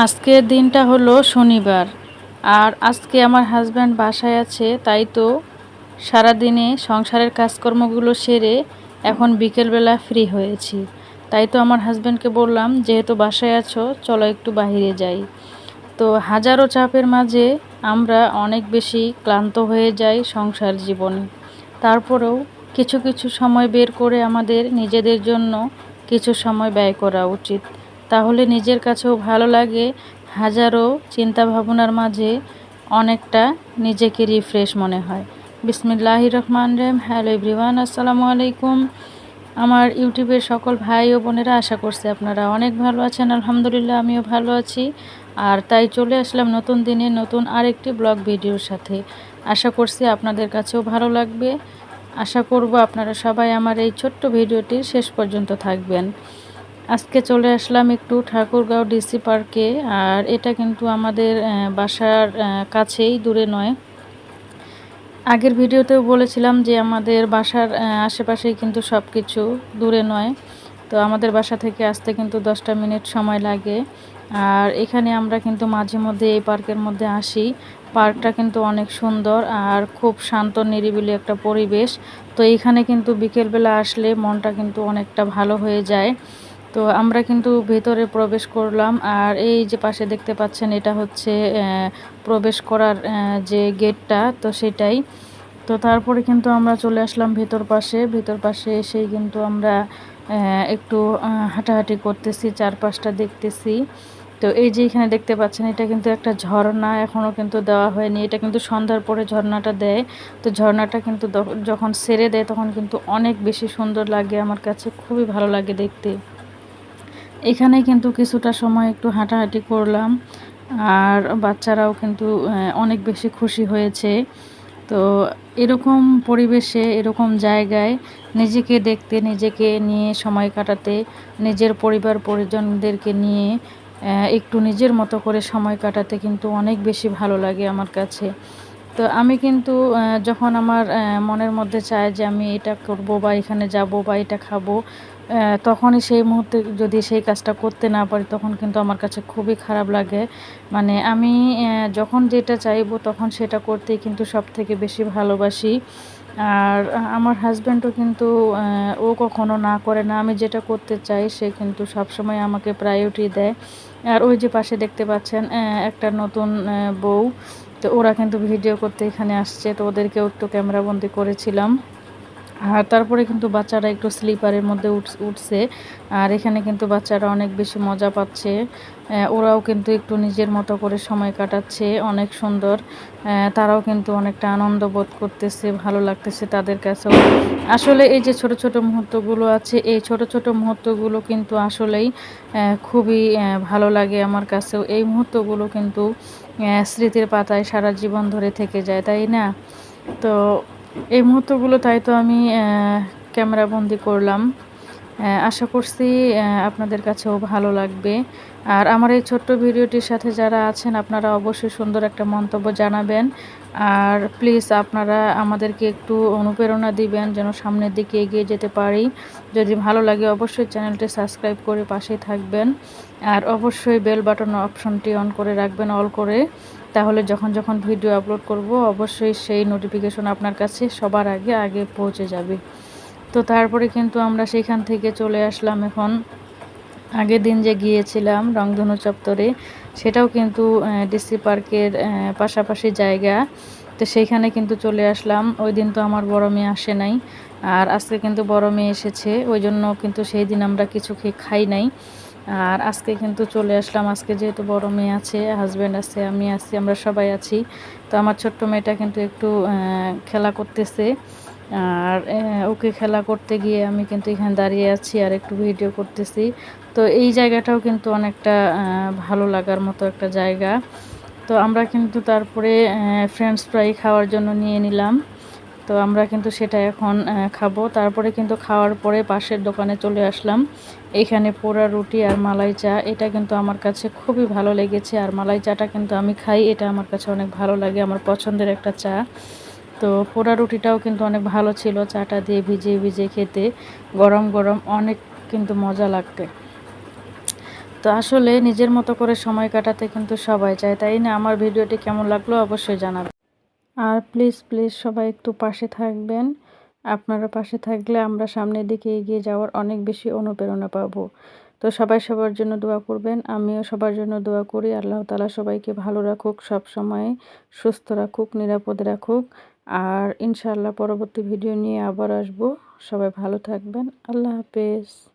আজকের দিনটা হলো শনিবার। আর আজকে আমার হাজব্যান্ড বাসায় আছে, তাই তো সারাদিনে সংসারের কাজকর্মগুলো সেরে এখন বিকেলবেলা ফ্রি হয়েছি। তাই তো আমার হাজব্যান্ডকে বললাম, যেহেতু বাসায় আছো, চলো একটু বাহিরে যাই। তো হাজারো চাপের মাঝে আমরা অনেক বেশি ক্লান্ত হয়ে যাই সংসার জীবনে। তারপরেও কিছু কিছু সময় বের করে আমাদের নিজেদের জন্য কিছু সময় ব্যয় করা উচিত। তাহলে নিজের কাছেও ভালো লাগে হাজারো চিন্তা ভাবনার মাঝে অনেকটা নিজেকে রিফ্রেশ মনে হয়। বিসমিল্লাহ রহমান রহিম। হ্যালো এভরিওয়ান আসসালামু আলাইকুম। আমার ইউটিউবের সকল ভাই ও বোনেরা আশা করছি আপনারা অনেক ভালো আছেন। আলহামদুলিল্লাহ, আমিও ভালো আছি। আর তাই চলে আসলাম নতুন দিনে নতুন আরেকটি ব্লগ ভিডিওর সাথে। আশা করছি আপনাদের কাছেও ভালো লাগবে। আশা করব আপনারা সবাই আমার এই ছোট্ট ভিডিওটির শেষ পর্যন্ত থাকবেন। আজকে চলে আসলাম একটু ঠাকুরগাঁও ডিসি পার্কে আর এটা কিন্তু আমাদের বাসার কাছেই, দূরে নয়। আগের ভিডিওতেও বলেছিলাম যে আমাদের বাসার আশেপাশেই কিন্তু সব কিছু দূরে নয়। তো আমাদের বাসা থেকে আসতে কিন্তু দশটা মিনিট সময় লাগে। আর এখানে আমরা কিন্তু মাঝে মধ্যে এই পার্কের মধ্যে আসি। পার্কটা কিন্তু অনেক সুন্দর আর খুব শান্ত, নিরিবিলি একটা পরিবেশ। তো এখানে কিন্তু বিকেলবেলা আসলে মনটা কিন্তু অনেকটা ভালো হয়ে যায়। তো আমরা কিন্তু ভেতরে প্রবেশ করলাম আর এই যে পাশে দেখতে পাচ্ছেন এটা হচ্ছে প্রবেশ করার যে গেটটা, তো সেটাই। তো তারপরে কিন্তু আমরা চলে আসলাম ভেতর পাশে। ভেতর পাশে এসেই কিন্তু আমরা একটু হাঁটাহাঁটি করতেছি, চারপাশটা দেখতেছি। তো এই যে এখানে দেখতে পাচ্ছেন, এটা কিন্তু একটা ঝর্ণা এখনও কিন্তু দেওয়া হয়নি। এটা কিন্তু সন্ধ্যার পরে ঝর্ণাটা দেয়। তো ঝর্ণাটা কিন্তু যখন সেরে দেয়, তখন কিন্তু অনেক বেশি সুন্দর লাগে আমার কাছে। খুবই ভালো লাগে দেখতে। এখানে কিন্তু কিছুটা সময় একটু হাঁটাহাঁটি করলাম, আর বাচ্চারাও কিন্তু অনেক বেশি খুশি হয়েছে। তো এরকম পরিবেশে, এরকম জায়গায় নিজেকে দেখতে, নিজেকে নিয়ে সময় কাটাতে, নিজের পরিবার পরিজনদেরকে নিয়ে একটু নিজের মতো করে সময় কাটাতে কিন্তু অনেক বেশি ভালো লাগে আমার কাছে। তো আমি কিন্তু যখন আমার মনের মধ্যে চায় যে আমি এটা করব বা এখানে যাব বা এটা খাব তখনই সেই মুহূর্তে যদি সেই কাজটা করতে না পারি, তখন কিন্তু আমার কাছে খুবই খারাপ লাগে। মানে আমি যখন যেটা চাইব তখন সেটা করতেই কিন্তু সব থেকে বেশি ভালোবাসি। আর আমার হাজব্যান্ডও কিন্তু ও কখনো না করে না, আমি যেটা করতে চাই সে কিন্তু সবসময় আমাকে প্রায়োরিটি দেয়। আর ওই যে পাশে দেখতে পাচ্ছেন একটা নতুন বউ। তো ওরা কিন্তু ভিডিও করতে এখানে আসছে তো ওদেরকেও একটু ক্যামেরাবন্দি করেছিলাম। আর তারপরে কিন্তু বাচ্চারা একটু স্লিপারের মধ্যে উঠছে। আর এখানে কিন্তু বাচ্চারা অনেক বেশি মজা পাচ্ছে। ওরাও কিন্তু একটু নিজের মতো করে সময় কাটাচ্ছে, অনেক সুন্দর। তারাও কিন্তু অনেকটা আনন্দ বোধ করতেছে, ভালো লাগতেছে তাদের কাছেও। আসলে এই যে ছোট ছোট মুহূর্তগুলো আছে, এই ছোট ছোট মুহূর্তগুলো কিন্তু আসলেই খুবই ভালো লাগে আমার কাছেও। এই মুহূর্তগুলো কিন্তু স্মৃতির পাতায় সারা জীবন ধরে থেকে যায়, তাই না? তো এই মুহূর্তগুলো তাই তো আমি ক্যামেরা বন্দি করলাম। আশা করছি আপনাদের কাছেও ভালো লাগবে। আর আমার এই ছোট্ট ভিডিওটির সাথে যারা আছেন, আপনারা অবশ্যই সুন্দর একটা মন্তব্য জানাবেন। আর প্লিজ আপনারা আমাদেরকে একটু অনুপ্রেরণা দিবেন, যেন সামনের দিকে এগিয়ে যেতে পারি। যদি ভালো লাগে, অবশ্যই চ্যানেলটি সাবস্ক্রাইব করে পাশেই থাকবেন। আর অবশ্যই বেল বাটন অপশনটি অন করে রাখবেন, অল করে। তাহলে যখন যখন ভিডিও আপলোড করব, অবশ্যই সেই নোটিফিকেশন আপনার কাছে সবার আগে আগে পৌঁছে যাবে। তো তারপরে কিন্তু আমরা সেখান থেকে চলে আসলাম এখন। আগের দিন যে গিয়েছিলাম রংধনু চত্বরে, সেটাও কিন্তু ডিসি পার্কের পাশাপাশি জায়গা। তো সেইখানে কিন্তু চলে আসলাম। ওই দিন তো আমার বড় মেয়ে আসে নাই, আর আজকে কিন্তু বড় মেয়ে এসেছে। ওই জন্য কিন্তু সেই দিন আমরা কিছু খেয়ে খাই নাই। আর আজকে কিন্তু চলে আসলাম। আজকে যেহেতু বড় মেয়ে আছে হাজব্যান্ড আছে, আমি আছি, আমরা সবাই আছি। তো আমার ছোট্ট মেয়েটা কিন্তু একটু খেলা করতেছে। আর ওকে খেলা করতে গিয়ে আমি কিন্তু এখানে দাঁড়িয়ে আছি আর একটু ভিডিও করতেছি। তো এই জায়গাটাও কিন্তু অনেকটা ভালো লাগার মতো একটা জায়গা। তো আমরা কিন্তু তারপরে ফ্রেন্ডস ফ্রাই খাওয়ার জন্য নিয়ে নিলাম। তো আমরা কিন্তু সেটা এখন খাব। তারপরে কিন্তু খাওয়ার পরে পাশের দোকানে চলে আসলাম। এখানে পোড়া রুটি আর মালাই চা, এটা কিন্তু আমার কাছে খুবই ভালো লেগেছে। আর মালাই চাটা কিন্তু আমি খাই, এটা আমার কাছে অনেক ভালো লাগে, আমার পছন্দের একটা চা। তো পোড়া রুটিটাও কিন্তু অনেক ভালো ছিল, চাটা দিয়ে ভিজিয়ে ভিজিয়ে খেতে। গরম গরম অনেক কিন্তু মজা লাগতে। তো আসলে নিজের মতো করে সময় কাটাতে কিন্তু সবাই চায়, তাই না? আমার ভিডিওটি কেমন লাগল অবশ্যই জানাবেন। আর প্লিজ প্লিজ সবাই একটু পাশে থাকবেন। আপনারা পাশে থাকলে আমরা সামনের দিকে এগিয়ে যাওয়ার অনেক বেশি অনুপ্রেরণা পাবো। তো সবাই সবার জন্য দোয়া করবেন, আমিও সবার জন্য দোয়া করি। আল্লাহ তালা সবাইকে ভালো রাখুক, সব সময় সুস্থ রাখুক, নিরাপদে রাখুক। আর ইনশাল্লাহ পরবর্তী ভিডিও নিয়ে আবার আসব। সবাই ভালো থাকবেন। আল্লাহ হাফেজ।